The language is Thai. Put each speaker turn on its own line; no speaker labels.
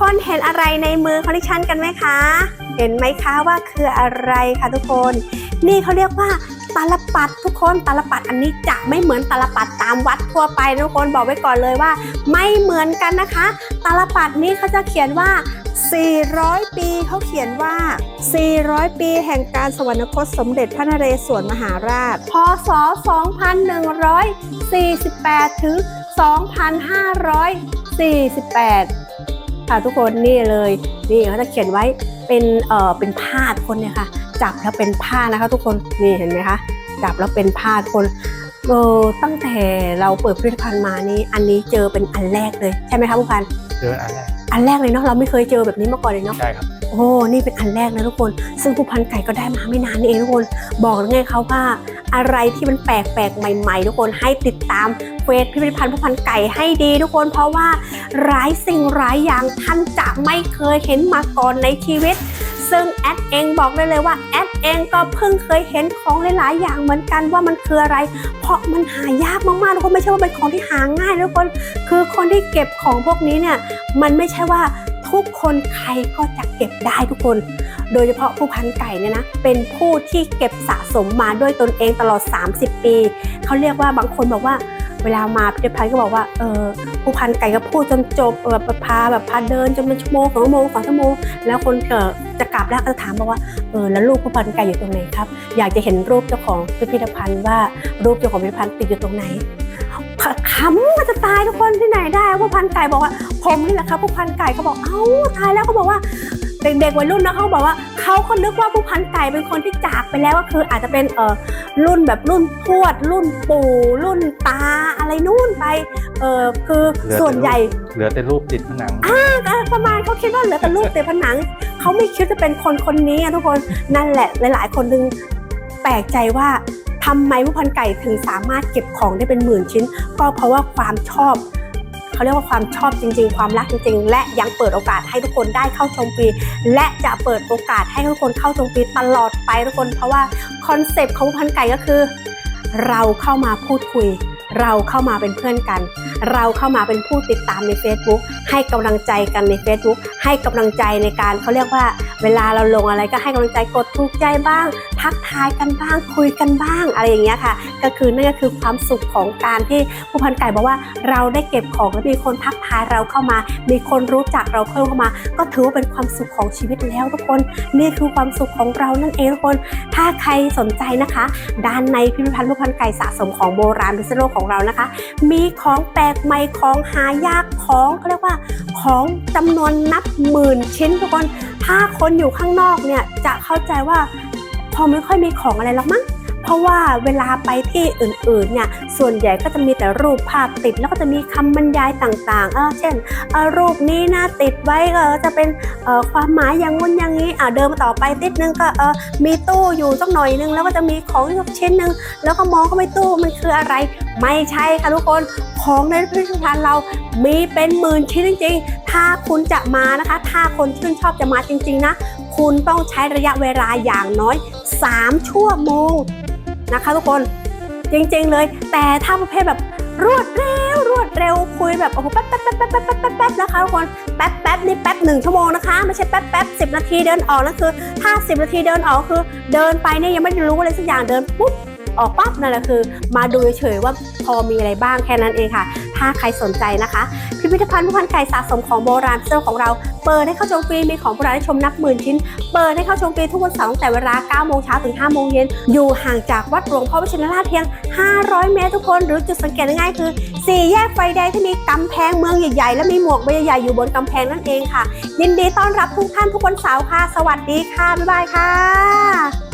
คนเห็นอะไรในมือของดิฉันกันไหมคะ เห็นไหมคะว่าคืออะไรคะทุกคน นี่เขาเรียกว่าตาลปัดทุกคนตาลปัดอันนี้จะไม่เหมือนตาลปัดตามวัดทั่วไปทุกคนบอกไว้ก่อนเลยว่า ไม่เหมือนกันนะคะ ตาลปัดนี้เขาจะเขียนว่า 400 ปีเขาเขียนว่า 400 ปีแห่งการสวรรคตสมเด็จพระนเรศวรมหาราช พศ 2148 ถึง 2548 ค่ะทุกคนนี่เลยนี่เขาจะเขียนไว้เป็นเอ่อเป็นผ้าทุกคนเนี่ยค่ะ จับแล้วเป็นผ้านะคะ ทุกคนนี่เห็นไหมคะจับแล้วเป็นผ้าทุกคนเออตั้งแต่เราเปิดพิพิธภัณฑ์มานี้อันนี้เจอเป็นอันแรกเลยใช่ไหมคะผู้พัน
เจออันแรก
อันแรกเลยเนาะเราไม่เคยเจอแบบนี้มาก่อนเลยเนาะ
ใช่ครับ
โอ้นี่เป็นอันแรกนะทุกคน ซึ่งผู้พันไก่ก็ได้มาไม่นานนี่เองทุกคน บอกแล้วไงเขาว่า อะไรที่มันแปลกแปลกๆ ใหม่ ๆ ทุกคนให้ติดตามเฟซพิพิธภัณฑ์ผู้พันไก่ให้ดีทุกคน เพราะว่าหลายสิ่งหลายอย่างท่านจะไม่เคยเห็นมาก่อนในชีวิต ซึ่งแอดเองบอกได้เลยว่าแอดเองก็เพิ่งเคยเห็นของหลายๆอย่างเหมือนกันว่ามันคืออะไร เพราะมันหายากมากๆทุกคนไม่ใช่ว่าเป็นของที่หาง่ายทุกคนคือคนที่เก็บของพวกนี้เนี่ยมันไม่ใช่ว่าทุกคนใครก็จะเก็บได้ทุกคน โดยเฉพาะผู้พันไก่เนี่ยนะเป็นผู้ที่เก็บสะสมมาด้วยตนเองตลอด 30 ปี เขาเรียกว่าบางคนบอกว่าเวลามาพิพิธภัณฑ์ก็บอกว่าเออผู้พันไก่ก็พูดจนจบแบบพาแบบพาเดินจนเป็นชั่วโมงสองชั่วโมงสองชั่วโมงแล้วคนเกิดจะกลับแล้วก็จะถามบอกว่าเออแล้วรูปผู้พันไก่อยู่ตรงไหนครับ อยากจะเห็นรูปเจ้าของพิพิธภัณฑ์ว่ารูปเจ้าของพิพิธภัณฑ์ติดอยู่ตรงไหนขำมันจะตายทุกคนที่ไหนได้ผู้พันไก่บอกว่าผมนี่แหละครับผู้พันไก่เขาบอกเอ้าตายแล้วเขาบอกว่า เด็กๆวัยรุ่นนะเขาบอกว่าเขาก็นึกว่าผู้พันไก่เป็นคนที่จากไปแล้วก็คืออาจจะเป็นเออรุ่นแบบรุ่นทวด รุ่นปู่รุ่นตาอะไรนู่นไปเออคือ
อ
ส่วนใหญ่
เหลือแต่รูปติดผนัง
ก็ประมาณเขาคิดว่าเหลือแต่รูปเตะผนังเขาไม่คิดจะเป็นคนคนนี้ทุกคนนั่นแหละหลาย ๆ คนดึงแปลกใจว่าทำไมผู้พันไก่ถึงสามารถเก็บของได้เป็นหมื่นชิ้น ก็เพราะว่าความชอบ เขาเรียกว่าความชอบจริง ๆ ความรักจริง ๆ และยังเปิดโอกาสให้ทุกคนได้เข้าชมฟรีและจะเปิดโอกาสให้ทุกคนเข้าชมฟรีตลอดไปทุกคน เพราะว่าคอนเซปต์ของพันไก่ก็คือ เราเข้ามาพูดคุย เราเข้ามาเป็นเพื่อนกัน เราเข้ามาเป็นผู้ติดตามใน Facebook ให้กำลังใจกันใน Facebook ให้กำลังใจในการเขาเรียกว่า เวลาเราลงอะไรก็ให้กำลังใจกดถูกใจบ้าง ทักทายกันบ้าง คุยกันบ้างอะไรอย่างเงี้ยค่ะ ก็คือนั่นก็คือความสุขของการที่ผู้พันไก่บอกว่าเราได้เก็บของและมีคนทักทายเราเข้ามา มีคนรู้จักเราเพิ่มเข้ามา ก็ถือว่าเป็นความสุขของชีวิตแล้วทุกคน นี่คือความสุขของเรานั่นเองทุกคน ถ้าใครสนใจนะคะ ด้านในพิพิธภัณฑ์ผู้พันไก่สะสมของโบราณพิษณุโลกของเรานะคะ มีของแปลกใหม่ของหายากของเขาเรียกว่าของจำนวนนับหมื่นชิ้นทุกคนถ้าคนอยู่ข้างนอกเนี่ยจะเข้าใจว่าพอไม่ค่อยมีของอะไรหรอกมั้ง เพราะว่าเวลาไปที่อื่นๆเนี่ยส่วนใหญ่ก็จะมีแต่รูปภาพติดแล้วก็จะมีคำบรรยายต่างๆเออเช่นเออรูปนี้นะติดไว้เออจะเป็นเออความหมายอย่างงู้นอย่างนี้อ่าเดินมต่อไปติดนึงก็เออมีตู้อยู่สักหน่อยนึงแล้วก็จะมีของอยู่ชิ้นนึงแล้วก็มองเข้าไปตู้มันคืออะไร ไม่ใช่ค่ะทุกคนของในพิพิธภัณฑ์เรามีเป็นหมื่นชิ้นจริงๆ ถ้าคุณจะมานะคะ ถ้าคนชื่นชอบจะมาจริงๆนะ คุณต้องใช้ระยะเวลาอย่างน้อย 3 ชั่วโมง นะคะทุกคนจริงๆเลย แต่ถ้าประเภทแบบรวดเร็วรวดเร็วคุยแบบโอ้โหแป๊บแป๊บแป๊บแป๊บแป๊บแป๊บนะคะทุกคนแป๊บแป๊บนี่แป๊บหนึ่งชั่วโมงนะคะไม่ใช่แป๊บแป๊บสิบนาทีเดินออกนั่นคือถ้าสิบนาทีเดินออกคือ เดินไปเนี่ยยังไม่รู้อะไรสักอย่างเดินปุ๊บ ออกปั๊บนั่นแหละคือ มาดูเฉยๆว่าพอมีอะไรบ้างแค่นั้นเองค่ะ ถ้าใครสนใจนะคะ พิพิธภัณฑ์ผู้พันไก่สะสมของโบราณเซลของเรา เปิดให้เข้าชมฟรีมีของโบราณให้ชมนับหมื่นชิ้น เปิดให้เข้าชมฟรีทุกวันเสาร์ตั้งแต่เวลา9โมงเช้าถึง5โมงเย็นอยู่ห่างจากวัดหลวงพ่อวิชิรราชเพียง 500 เมตรทุกคนหรือจุดสังเกตง่ายคือ4แยกไฟแดงที่มีกำแพงเมืองใหญ่ๆ และมีหมวกใบใหญ่อยู่บนกำแพงนั่นเองค่ะ ยินดีต้อนรับทุกท่านทุกวันเสาร์ค่ะ สวัสดีค่ะ บ๊ายบายค่ะ